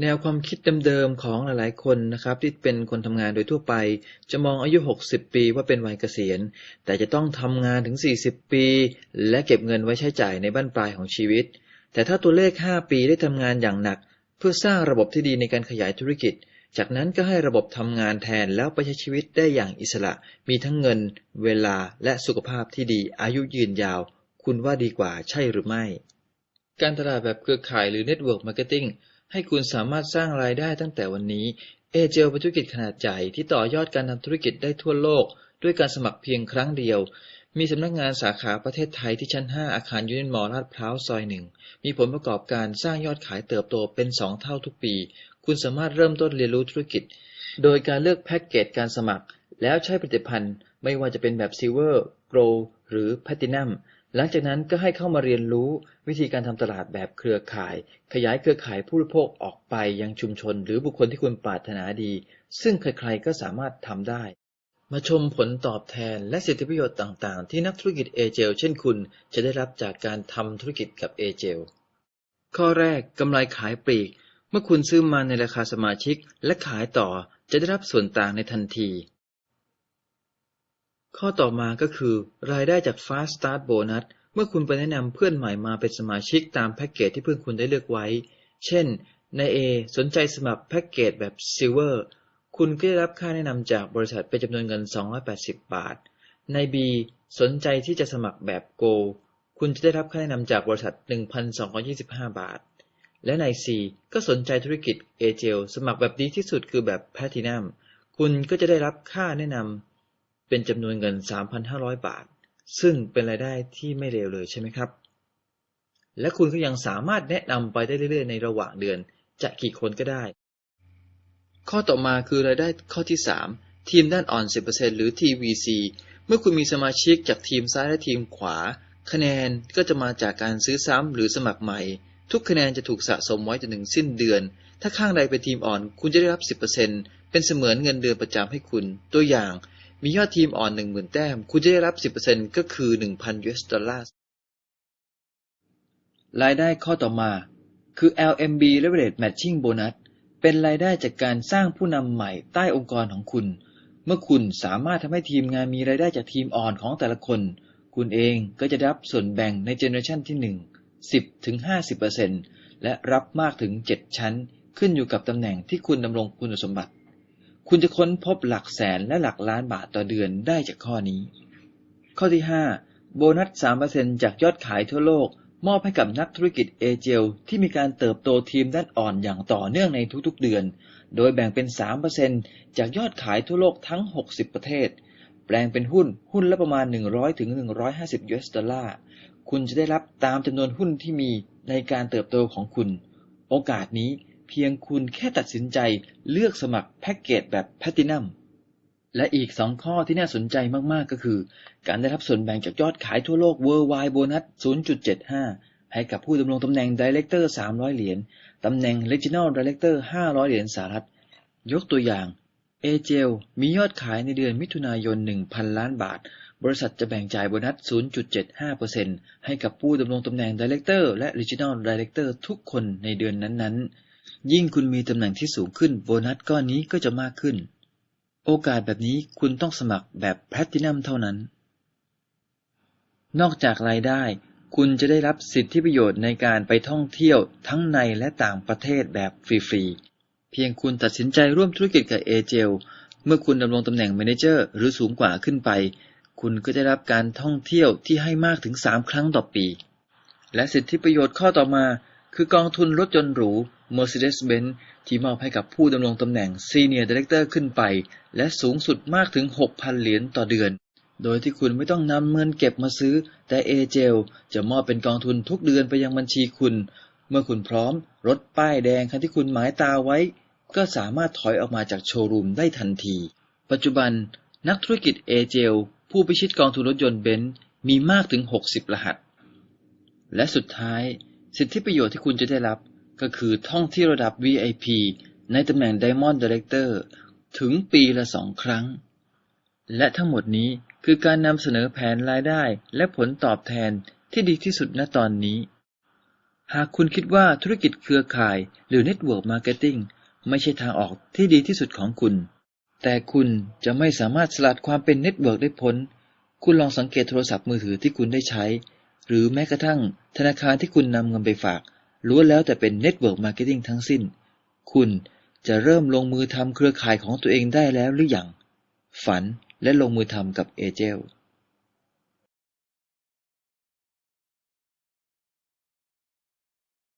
แนวความคิดเดิมๆของหลายๆคนนะครับ ที่เป็นคนทำงานโดยทั่วไป จะมองอายุ 60 ปีว่าเป็นวัยเกษียณ แต่จะต้องทำงานถึง 40 ปี และเก็บเงินไว้ใช้จ่ายในบั้นปลายของชีวิต แต่ถ้าตัวเลข 5 ปีได้ทำงานอย่างหนัก เพื่อสร้างระบบที่ดีในการขยายธุรกิจ จากนั้นก็ให้ระบบทำงานแทนแล้วไปใช้ชีวิตได้อย่างอิสระ มีทั้งเงิน เวลาและสุขภาพที่ดี อายุยืนยาว คุณว่าดีกว่าใช่หรือไม่ การตลาดแบบเครือข่ายหรือ Network Marketing ให้คุณสามารถสร้างรายได้ตั้งแต่วันนี้ เอเจลเป็นธุรกิจขนาดใหญ่ที่ต่อยอดการทำธุรกิจได้ทั่วโลก ด้วยการสมัครเพียงครั้งเดียว มีสำนักงานสาขาประเทศไทยที่ชั้น 5 อาคารยูนินมอลลาดพร้าวซอยหนึ่ง มีผลประกอบการสร้างยอดขายเติบโตเป็น 2 เท่าทุกปี คุณสามารถเริ่มต้นเรียนรู้ธุรกิจ โดยการเลือกแพ็กเกจการสมัคร แล้วใช้ผลิตภัณฑ์ ไม่ว่าจะเป็นแบบซิลเวอร์ โกลหรือแพลตินัม หลังจากนั้นก็ให้เข้ามาเรียนรู้วิธีการทำตลาดแบบเครือข่าย ขยายเครือข่ายผู้บริโภคออกไปยังชุมชน หรือบุคคลที่คุณปรารถนาดี ซึ่งใครๆก็สามารถทำได้ มาชมผลตอบแทนและสิทธิประโยชน์ต่างๆ ที่นักธุรกิจเอเจลเช่นคุณ จะได้รับจากการทำธุรกิจกับเอเจลข้อแรกกำไรขายปลีก เมื่อคุณซื้อมาในราคาสมาชิกและขายต่อจะได้รับส่วนต่างในทันที ข้อต่อมาก็คือ รายได้จาก Fast Start Bonus เมื่อคุณไปแนะนำเพื่อนใหม่มาเป็นสมาชิกตามแพ็กเกจที่เพื่อนคุณได้เลือกไว้ เช่นใน A สนใจสมัครแพ็กเกจแบบ Silver คุณก็ได้รับค่าแนะนำจากบริษัทเป็นจำนวนเงิน 280 บาทใน B สนใจที่จะสมัครแบบ Go คุณจะได้รับค่าแนะนำจากบริษัท 1,225 บาท และใน C ก็สนใจธุรกิจ a g e l สมัครแบบดีที่สุดคือแบบ Platinum คุณก็จะได้รับค่าแนะนำ เป็นจำนวนเงิน 3,500 บาท ซึ่งเป็นรายได้ที่ไม่เลวเลยใช่ไหมครับ และคุณก็ยังสามารถแนะนำไปได้เรื่อยๆ ในระหว่างเดือน จะกี่คนก็ได้ ข้อต่อมาคือรายได้ข้อที่ 3 ทีมด้านอ่อน 10%หรือ TVC เมื่อคุณมีสมาชิกจากทีมซ้ายและทีมขวา คะแนนก็จะมาจากการซื้อซ้ำหรือสมัครใหม่ ทุกคะแนนจะถูกสะสมไว้จนถึงสิ้นเดือน ถ้าข้างใดเป็นทีมอ่อน คุณจะได้รับ 10%เป็นเสมือนเงินเดือนประจำให้คุณ ตัวอย่าง มียอดทีมอ่อน10,000แต้ม คุณจะได้รับ10%ก็คือ1,000 US ดอลลาร์รายได้ข้อต่อมา คือ LMB Leverage Matching Bonus เป็นรายได้จากการสร้างผู้นำใหม่ใต้องค์กรของคุณ เมื่อคุณสามารถทำให้ทีมงานมีรายได้จากทีมอ่อนของแต่ละคน คุณเองก็จะรับส่วนแบ่งในเจเนอเรชันที่1 10ถึง50%และรับมากถึง7ชั้น ขึ้นอยู่กับตำแหน่งที่คุณดำรงคุณสมบัติ คุณจะค้นพบหลักแสนและหลักล้านบาทต่อเดือนได้จากข้อนี้ ข้อที่ 5 โบนัส 3%จากยอดขายทั่วโลก มอบให้กับนักธุรกิจเอเจลที่มีการเติบโตทีมด้านอ่อนอย่างต่อเนื่องในทุกๆเดือน โดยแบ่งเป็น 3%จากยอดขายทั่วโลกทั้ง 60 ประเทศ แปลงเป็นหุ้นหุ้นละประมาณ 100ถึง150 US ดอลลาร์ คุณจะได้รับตามจำนวนหุ้นที่มีในการเติบโตของคุณ โอกาสนี้ เพียงคุณแค่ตัดสินใจเลือกสมัครแพ็กเกจแบบแพลตินัมและอีกสองข้อที่น่าสนใจมาก ๆ ก็คือ การได้รับส่วนแบ่งจากยอดขายทั่วโลก Worldwide Bonus 0.75 ให้กับผู้ดำรงตำแหน่ง Director 300 เหรียญ ตำแหน่ง Regional Director 500 เหรียญสหรัฐ ยกตัวอย่าง a g e l มียอดขายในเดือนมิถุนายน 1,000 ล้านบาท บริษัทจะแบ่งจ่ายโบนัส 0.75%ให้กับผู้ดำรงตำแหน่ง Director และ Regional Director ทุกคนในเดือนนั้น ๆ ยิ่งคุณมีตำแหน่งที่สูงขึ้น โบนัสก้อนนี้ก็จะมากขึ้น โอกาสแบบนี้คุณต้องสมัครแบบแพลตินัมเท่านั้น นอกจากรายได้ คุณจะได้รับสิทธิประโยชน์ในการไปท่องเที่ยวทั้งในและต่างประเทศแบบฟรีๆ เพียงคุณตัดสินใจร่วมธุรกิจกับเอเจลเมื่อคุณดำรงตำแหน่งแมนเจอร์ หรือสูงกว่าขึ้นไป คุณก็จะรับการท่องเที่ยวที่ให้มากถึง 3 ครั้งต่อปี และสิทธิประโยชน์ข้อต่อมา คือกองทุนรถยนต์หรู Mercedes-Benz ที่มอบให้กับผู้ดำรงตำแหน่ง Senior Director ขึ้นไป และสูงสุดมากถึง 6,000 เหรียญต่อเดือน โดยที่คุณไม่ต้องนำเงินเก็บมาซื้อ แต่ a j e l จะมอบเป็นกองทุนทุกเดือนไปยังบัญชีคุณ เมื่อคุณพร้อม รถป้ายแดงคันที่คุณหมายตาไว้ ก็สามารถถอยออกมาจากโชว์รูมได้ทันที ปัจจุบัน นักธุรกิจ a j e l ผู้พิชิตกองทุนรถยนต์เบนซ์มีมากถึง 60 รหัส และสุดท้าย สิทธิประโยชน์ที่คุณจะได้รับก็คือท่องที่ระดับ VIP ในตำแหน่ง Diamond Director ถึงปีละสองครั้ง และทั้งหมดนี้คือการนำเสนอแผนรายได้และผลตอบแทนที่ดีที่สุดณตอนนี้ หากคุณคิดว่าธุรกิจเครือข่ายหรือ Network Marketing ไม่ใช่ทางออกที่ดีที่สุดของคุณ แต่คุณจะไม่สามารถสลัดความเป็นเน็ตเวิร์กได้พ้น คุณลองสังเกตโทรศัพท์มือถือที่คุณได้ใช้ หรือแม้กระทั่งธนาคารที่คุณนำเงินไปฝากล้วนแล้วแต่เป็นเน็ตเวิร์กมาร์เก็ตติ้งทั้งสิ้น คุณจะเริ่มลงมือทำเครือข่ายของตัวเองได้แล้วหรืออยัง ฝันและลงมือทำกับเอเจล